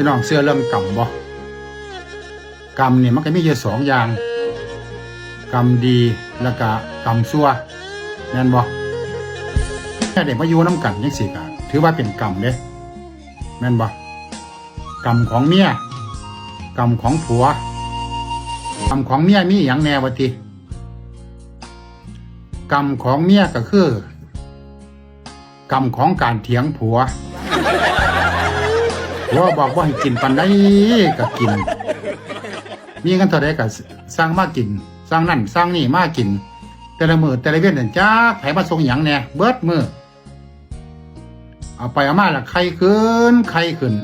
พี่น้องเสื้อเรื่องกรรมบ่กรรมเนี่ยมันก็มีอยู่สองอย่าง กรรมดีแล้วก็กรรมชั่วแม่นบ่แค่เด็กมาอยู่น้ำกันยังสิกะถือว่าเป็นกรรมเด้แม่นบ่กรรมของเมียกรรมของผัวกรรมของเมียมีอย่างแน่วะติกรรมของเมียก็คือกรรมของการเถียงผัว ผัวบอกว่าให้กินปันได้ก็กิน มีกันเท่าใดก็สร้างมากิน สร้างนั่นสร้างนี่มากิน แต่ละมือแต่ละเว้นนั่นจ้าไผมาส่งหยังแน่เบิดมือเอาไปเอามาละไข่ขึ้นไข่ขึ้น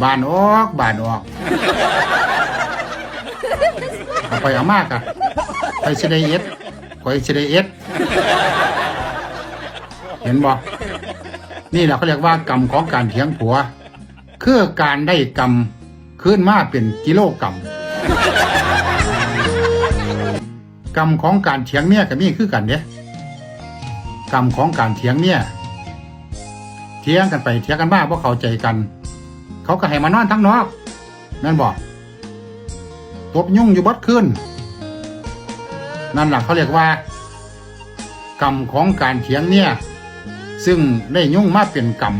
บานออกบานออกเอาไปเอามากะไปสิได้เอ็ดคอยสิได้เอ็ดเห็นบ่นี่แหละเขาเรียกว่ากรรมของการเถียงผัว คือการได้กรรมขึ้นมาเป็นกิโลกรรมกรรมของการเถียงเมียกับมีคือกันเด้กรรมของการเถียงเมียเถียงกันไปเถียงกันมาเพราะเข้าใจกัน เขาก็ให้มานอนทั้งนอกแม่นบอกตบยุ่งอยู่บัดคืนนั่นหละเขาเรียกว่า กรรมของการเถียงเนี่ย ซึ่งได้ยุ่งมาเป็นกรรม